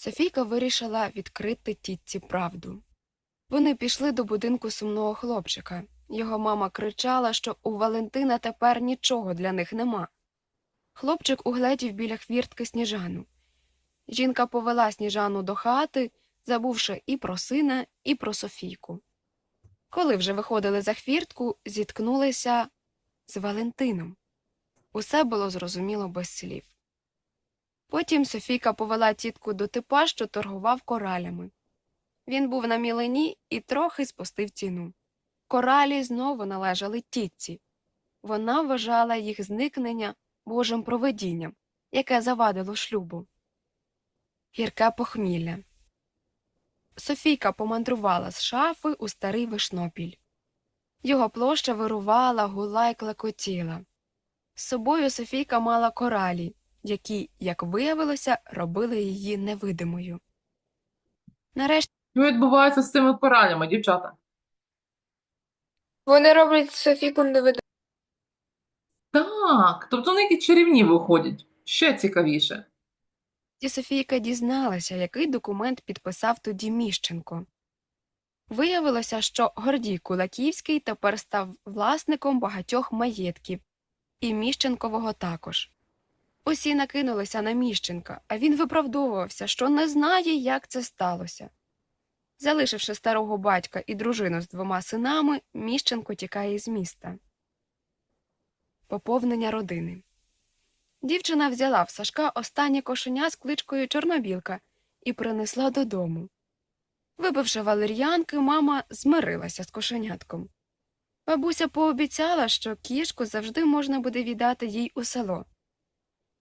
Софійка вирішила відкрити тітці правду. Вони пішли до будинку сумного хлопчика. Його мама кричала, що у Валентина тепер нічого для них нема. Хлопчик угледів біля хвіртки сніжану. Жінка повела сніжану до хати, забувши і про сина, і про Софійку. Коли вже виходили за хвіртку, зіткнулися з Валентином. Усе було зрозуміло без слів. Потім Софійка повела тітку до типа, що торгував коралями. Він був на мілині і трохи спустив ціну. Коралі знову належали тітці. Вона вважала їх зникнення божим провидінням, яке завадило шлюбу. Гірке похмілля. Софійка помандрувала з шафи у старий вишнопіль. Його площа вирувала, гула й клекотіла. З собою Софійка мала коралі, які, як виявилося, робили її невидимою. Нарешті Що відбувається з цими коралями, дівчата? Вони роблять Софійку невидимою. Так, тобто вони якісь чарівні виходять. Ще цікавіше. Софійка дізналася, який документ підписав тоді Міщенко. Виявилося, що Гордій Кулаківський тепер став власником багатьох маєтків, і Міщенкового також. Усі накинулися на Міщенка, а він виправдовувався, що не знає, як це сталося. Залишивши старого батька і дружину з двома синами, Міщенко тікає з міста. Поповнення родини. Дівчина взяла в Сашка останнє кошеня з кличкою Чорнобілка і принесла додому. Випивши валер'янки, мама змирилася з кошенятком. Бабуся пообіцяла, що кішку завжди можна буде віддати їй у село.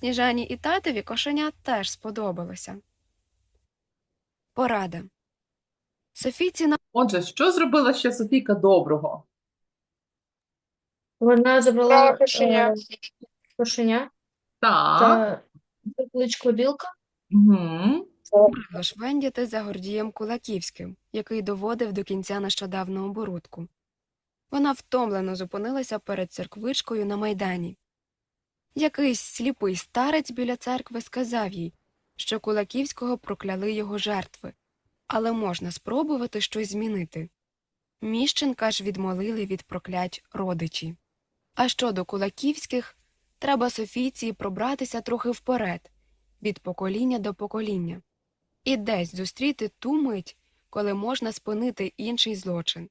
Сніжані і татові кошеня теж сподобалося. Порада. Софійці на Отже, що зробила ще Софійка доброго? Вона забрала Брала кошеня. е, кошеня Так. та кличку Білка. Угу. Добре швендяти за Гордієм Кулаківським, який доводив до кінця нещодавну оборудку. Вона втомлено зупинилася перед церквичкою на майдані. Якийсь сліпий старець біля церкви сказав їй, що Кулаківського прокляли його жертви, але можна спробувати щось змінити. Міщенка ж відмолили від проклять родичі. А щодо Кулаківських, треба Софійці пробратися трохи вперед, від покоління до покоління і десь зустріти ту мить, коли можна спинити інший злочин.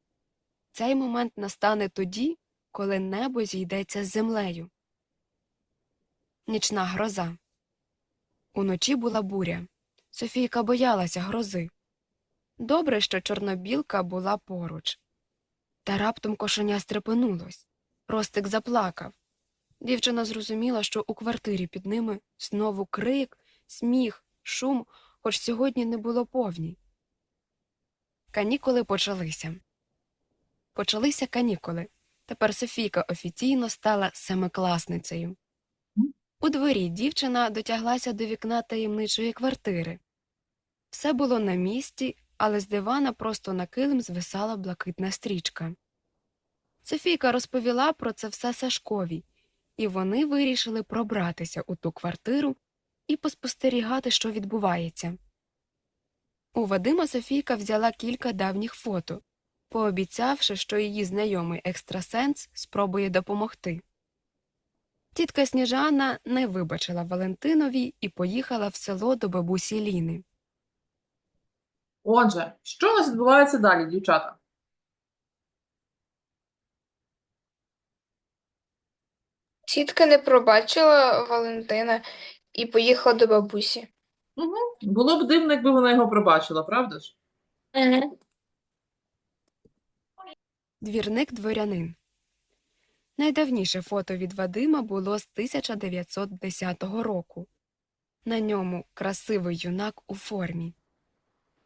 Цей момент настане тоді, коли небо зійдеться з землею. Нічна гроза. Уночі була буря. Софійка боялася грози. Добре, що чорнобілка була поруч. Та раптом кошеня стрепенулось. Ростик заплакав. Дівчина зрозуміла, що у квартирі під ними знову крик, сміх, шум, хоч сьогодні не було повні. Канікули почалися. Почалися канікули. Тепер Софійка офіційно стала семикласницею. У дворі дівчина дотяглася до вікна таємничої квартири. Все було на місці, але з дивана просто на килим звисала блакитна стрічка. Софійка розповіла про це все Сашкові, і вони вирішили пробратися у ту квартиру і поспостерігати, що відбувається. У Вадима Софійка взяла кілька давніх фото, пообіцявши, що її знайомий екстрасенс спробує допомогти. Тітка Сніжана не вибачила Валентинові і поїхала в село до бабусі Ліни. Отже, що у нас відбувається далі, дівчата? Тітка не пробачила Валентина і поїхала до бабусі. Угу. Було б дивно, якби вона його пробачила, правда ж? Двірник дворянин. Найдавніше фото від Вадима було з 1910 року. На ньому красивий юнак у формі.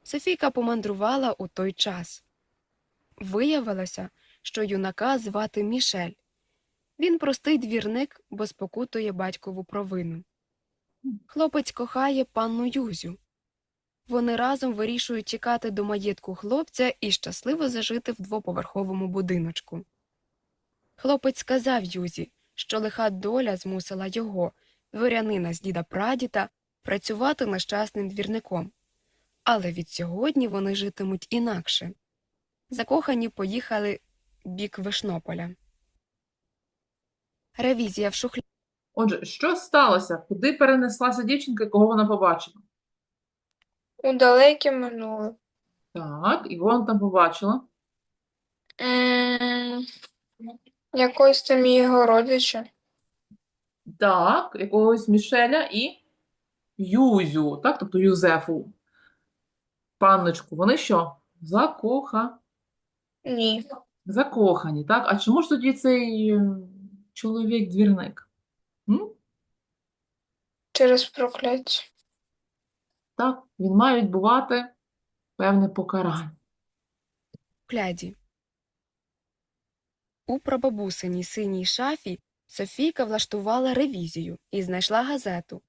Софійка помандрувала у той час. Виявилося, що юнака звати Мішель. Він простий двірник, бо спокутує батькову провину. Хлопець кохає панну Юзю. Вони разом вирішують тікати до маєтку хлопця і щасливо зажити в двоповерховому будиночку. Хлопець сказав Юзі, що лиха доля змусила його, дворянина з діда прадіда, працювати нещасним двірником, але від сьогодні вони житимуть інакше. Закохані поїхали бік Вишнополя. Ревізія в шухляді. Отже, що сталося? Куди перенеслася дівчинка, кого вона побачила? У далеке минуле. Так, і вона там побачила. М, Якогось там його родича. Так, якогось Мішеля і Юзю, так, тобто Юзефу, панночку. Вони що? Закоха... Ні. Закохані, так? А чому ж тоді цей чоловік-двірник? М? Через прокляття. Так, він має відбувати певне покарання. шухляді. У прабабусиній синій шафі Софійка влаштувала ревізію і знайшла газету,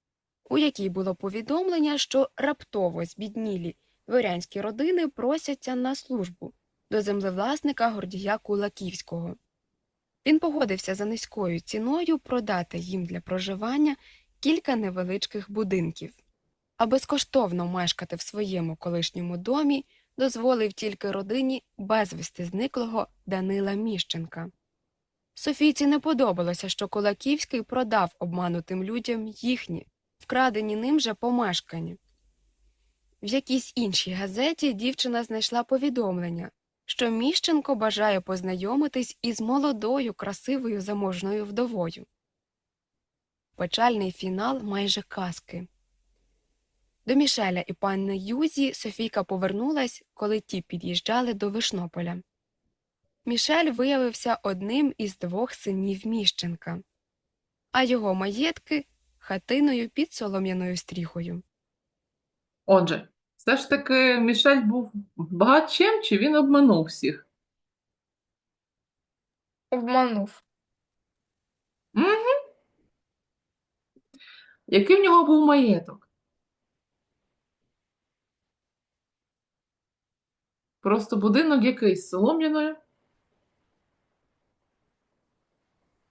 у якій було повідомлення, що раптово збіднілі дворянські родини просяться на службу до землевласника Гордія Кулаківського. Він погодився за низькою ціною продати їм для проживання кілька невеличких будинків, а безкоштовно мешкати в своєму колишньому домі дозволив тільки родині безвісти зниклого Данила Міщенка. Софійці не подобалося, що Кулаківський продав обманутим людям їхні, вкрадені ним же помешкання. В якійсь іншій газеті дівчина знайшла повідомлення, що Міщенко бажає познайомитись із молодою, красивою заможною вдовою. Печальний фінал майже казки. До Мішеля і панни Юзі Софійка повернулась, коли ті під'їжджали до Вишнополя. Мішель виявився одним із двох синів Міщенка, а його маєтки хатиною під солом'яною стріхою. Отже, все ж таки Мішель був багатчем, чи він обманув всіх? Обманув. Угу. Який в нього був маєток? Просто будинок якийсь солом'яною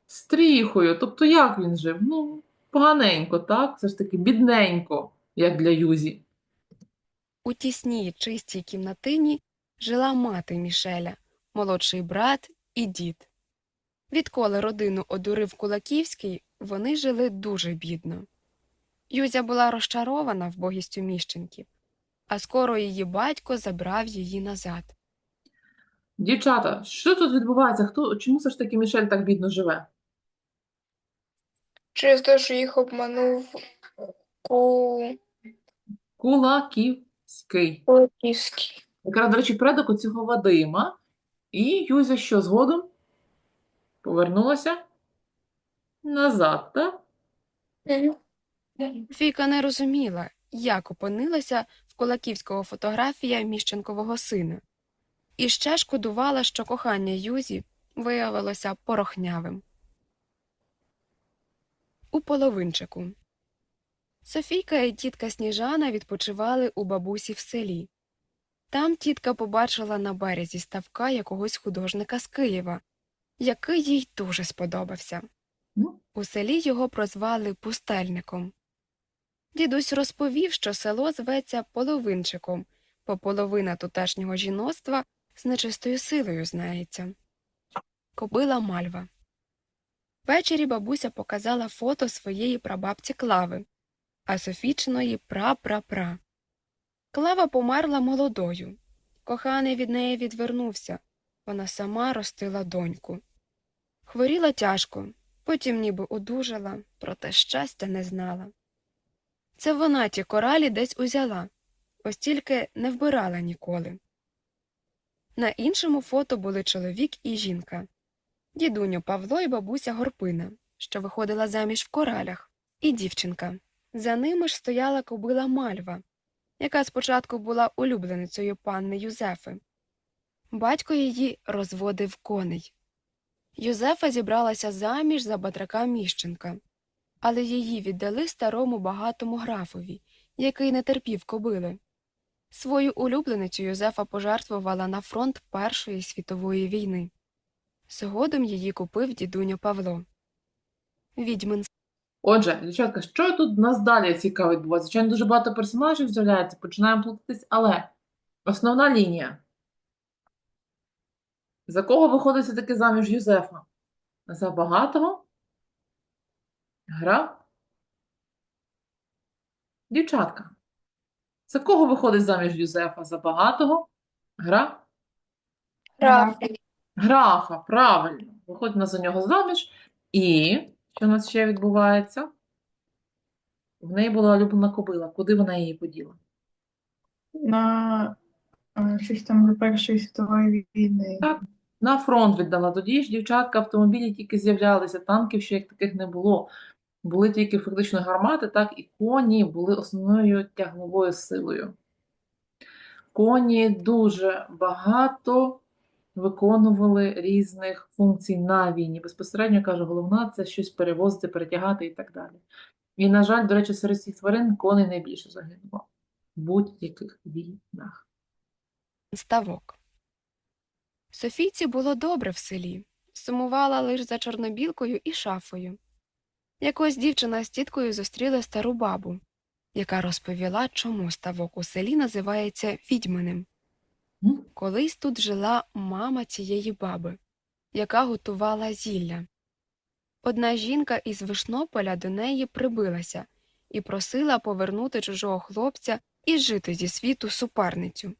стріхою. Тобто як він жив? Ну, поганенько, так? Все ж таки бідненько, як для Юзі. У тісній чистій кімнатині жила мати Мішеля, молодший брат і дід. Відколи родину одурив Кулаківський, вони жили дуже бідно. Юзя була розчарована вбогістю міщенків, а скоро її батько забрав її назад. Дівчата, що тут відбувається? Хто, чому все ж таки Мішель так бідно живе? Через те, що їх обманув Ку... Кулаківський. Кулаківський. Якраз, до речі, предок у цього Вадима. І Юзя що згодом? Повернулася назад, так? Фіка не розуміла, як опинилася Кулаківського фотографія міщенкового сина, і ще шкодувала, що кохання Юзі виявилося порохнявим. У половинчику Софійка і тітка Сніжана відпочивали у бабусі в селі. Там тітка побачила на березі ставка якогось художника з Києва, який їй дуже сподобався. Ну, У селі його прозвали пустельником. Дідусь розповів, що село зветься половинчиком, бо половина тутешнього жіноцтва з нечистою силою знається. Кобила Мальва. Ввечері бабуся показала фото своєї прабабці Клави, а Софічиної пра-пра-пра. Клава померла молодою. Коханий від неї відвернувся. Вона сама ростила доньку. Хворіла тяжко, потім ніби одужала, проте щастя не знала. Це вона ті коралі десь узяла, ось тільки не вбирала ніколи. На іншому фото були чоловік і жінка дідуню Павло і бабуся Горпина, що виходила заміж в коралях, і дівчинка. За ними ж стояла кобила Мальва, яка спочатку була улюбленицею панни Юзефи. Батько її розводив коней. Юзефа зібралася заміж за батрака Міщенка, але її віддали старому багатому графові, який не терпів кобили. Свою улюбленицю Юзефа пожертвувала на фронт Першої світової війни. Згодом її купив дідуню Павло. Відьмин Отже, дівчатка, що тут нас далі цікаво відбувається? Звичайно, дуже багато персонажів з'являється, починаємо плутатись, але основна лінія. За кого виходить все-таки заміж Юзефа? За багатого? Гра? Дівчатка. За кого виходить заміж Юзефа? За багатого? Гра? Граф. Графа, правильно. Виходить за нього заміж. І що у нас ще відбувається? В неї була улюблена кобила. Куди вона її поділа? на е, щось там до Першої світової війни. Так. На фронт віддала. Тоді ж, дівчатка, автомобілі тільки з'являлися, танків ще як таких не було. Були тільки фактично гармати, так, і коні були основною тягловою силою. Коні дуже багато виконували різних функцій на війні. Безпосередньо, кажу, головна це щось перевозити, перетягати і так далі. І, на жаль, до речі, серед всіх тварин коней найбільше загинуло в будь-яких війнах. ставок. Софійці було добре в селі, сумувала лише за чорнобілкою і шафою. Якось дівчина з тіткою зустріли стару бабу, яка розповіла, чому ставок у селі називається відьминим. Колись тут жила мама цієї баби, яка готувала зілля. Одна жінка із Вишнополя до неї прибилася і просила повернути чужого хлопця і жити зі світу суперницю.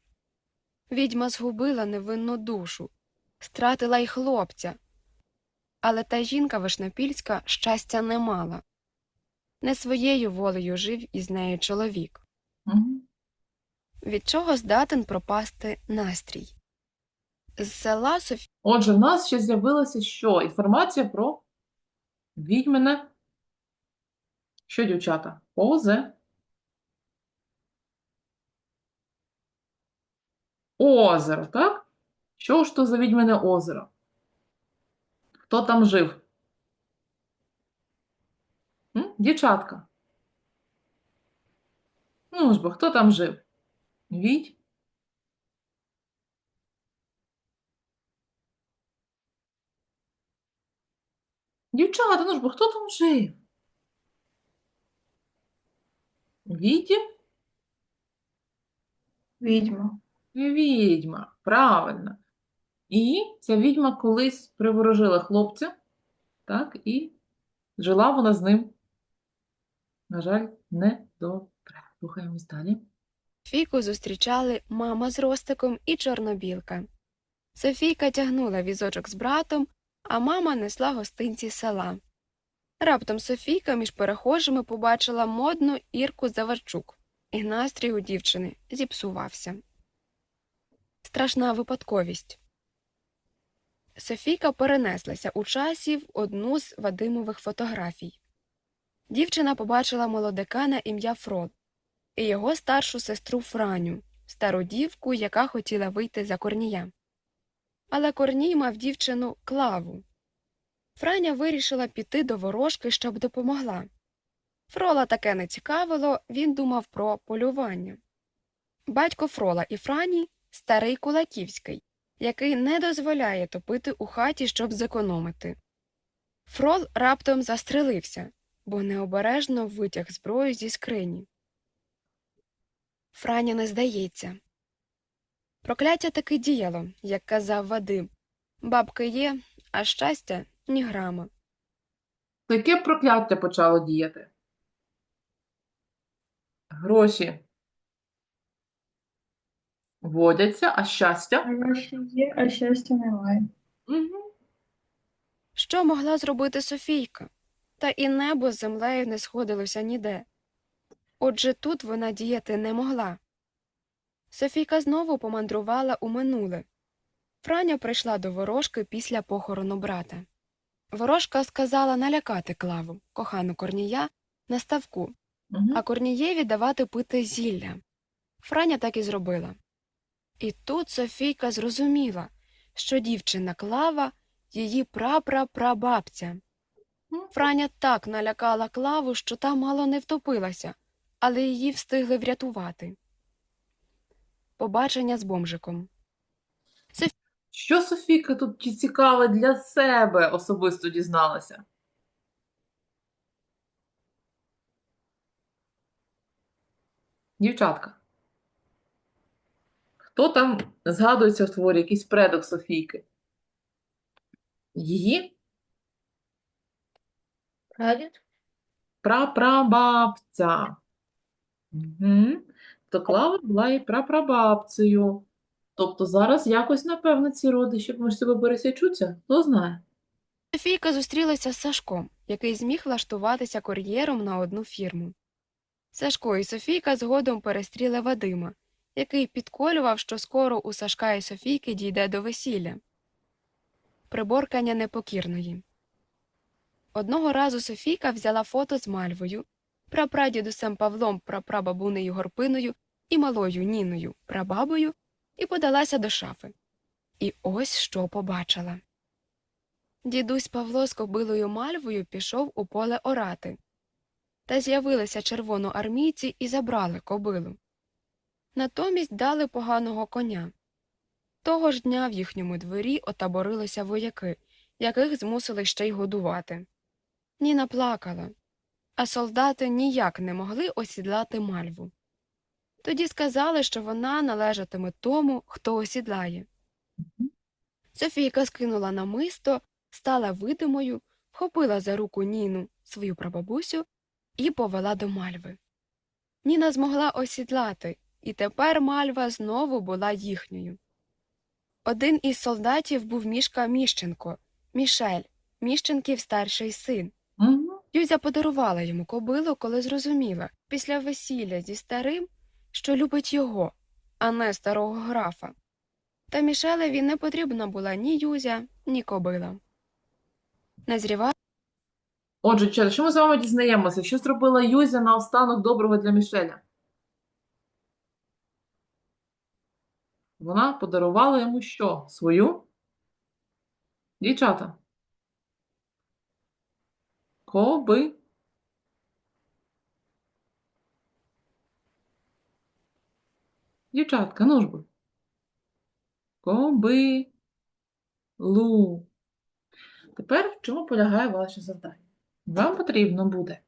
Відьма згубила невинну душу, стратила й хлопця. Але та жінка Вишнопільська щастя не мала. Не своєю волею жив із нею чоловік, Мгм. від чого здатен пропасти настрій. З села Софі... Отже, в нас ще з'явилася що? Інформація про відьмине. Що, дівчата? Озе. Озеро, так? Що ж то за відьмине озеро? Хто там жив? М? Дівчатка. Ну ж бо, хто там жив? Відь? Дівчата, ну ж бо, хто там жив? Віді? Відьма. Відьма, правильно. І ця відьма колись приворожила хлопця, так, і жила вона з ним, на жаль, не добре. Рухаємось далі. Софійку зустрічали мама з Ростиком і Чорнобілка. Софійка тягнула візочок з братом, а мама несла гостинці села. Раптом Софійка між перехожими побачила модну Ірку Заварчук, і настрій у дівчини зіпсувався. Страшна випадковість. Софійка перенеслася у часі в одну з Вадимових фотографій. Дівчина побачила молодика на ім'я Фрод і його старшу сестру Франю, стару дівку, яка хотіла вийти за Корнія. Але Корній мав дівчину Клаву. Франя вирішила піти до ворожки, щоб допомогла. Фрола таке не цікавило, він думав про полювання. Батько Фрола і Франі старий Кулаківський, який не дозволяє топити у хаті, щоб зекономити. Фрол раптом застрелився, бо необережно витяг зброю зі скрині. Франя не здається. Прокляття таки діяло, як казав Вадим. Бабки є, а щастя ні грама. То яке прокляття почало діяти? Гроші водяться, а щастя? Гроші є, а щастя немає. Угу. Що могла зробити Софійка? Та і небо з землею не сходилося ніде. Отже, тут вона діяти не могла. Софійка знову помандрувала у минуле. Франя прийшла до ворожки після похорону брата. Ворожка сказала налякати клаву, кохану Корнія, на ставку, Угу. а Корнієві давати пити зілля. Франя так і зробила. І тут Софійка зрозуміла, що дівчина клава її прапрапрабабця. Франя так налякала клаву, що та мало не втопилася, але її встигли врятувати. Побачення з бомжиком. Що Софійка тут цікаве для себе особисто дізналася? Дівчатка. Хто там згадується в творі, якийсь предок Софійки? Її Прадід? прапрабабця. Угу. То Клава була і прапрабабцею. Тобто зараз якось, напевно, ці родичі між собою пересічуться, хто знає. Софійка зустрілася з Сашком, який зміг влаштуватися кур'єром на одну фірму. Сашко і Софійка згодом перестріли Вадима, який підколював, що скоро у Сашка і Софійки дійде до весілля. Приборкання непокірної. Одного разу Софійка взяла фото з Мальвою, прапрадідусем Павлом, прапрабабунею Горпиною і малою Ніною, прабабою, і подалася до шафи. І ось що побачила. Дідусь Павло з кобилою Мальвою пішов у поле орати. Та з'явилися червоноармійці і забрали кобилу. Натомість дали поганого коня. Того ж дня в їхньому дворі отаборилися вояки, яких змусили ще й годувати. Ніна плакала, а солдати ніяк не могли осідлати Мальву. Тоді сказали, що вона належатиме тому, хто осідлає. Софійка скинула намисто, стала видимою, вхопила за руку Ніну, свою прабабусю, і повела до Мальви. Ніна змогла осідлати, і тепер Мальва знову була їхньою. Один із солдатів був Мішка Міщенко, Мішель, Міщенків старший син. Юзя подарувала йому кобилу, коли зрозуміла, після весілля зі старим, що любить його, а не старого графа. Та Мішелеві не потрібна була ні Юзя, ні кобила. Назріва Отже, що ми з вами дізнаємося? Що зробила Юзя на останок доброго для Мішеля? Вона подарувала йому що? Свою? Дівчата. Коби. Дівчатка, ну ж бо. Кобилу. Тепер в чому полягає ваше завдання? Вам потрібно буде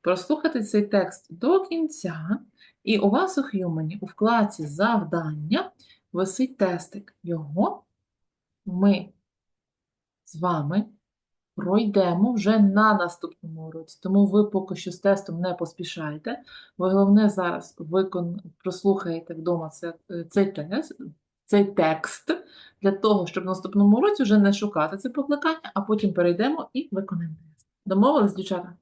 прослухати цей текст до кінця, і у вас у Х'юмені у вкладці завдання висить тестик. Його ми з вами пройдемо вже на наступному уроці. Тому ви поки що з тестом не поспішайте. Ви головне зараз викон... прослухаєте вдома це, цей тест, цей текст для того, щоб в наступному уроці вже не шукати це покликання, а потім перейдемо і виконаємо тест. Домовились, дівчата?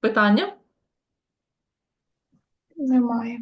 Питання? Немає.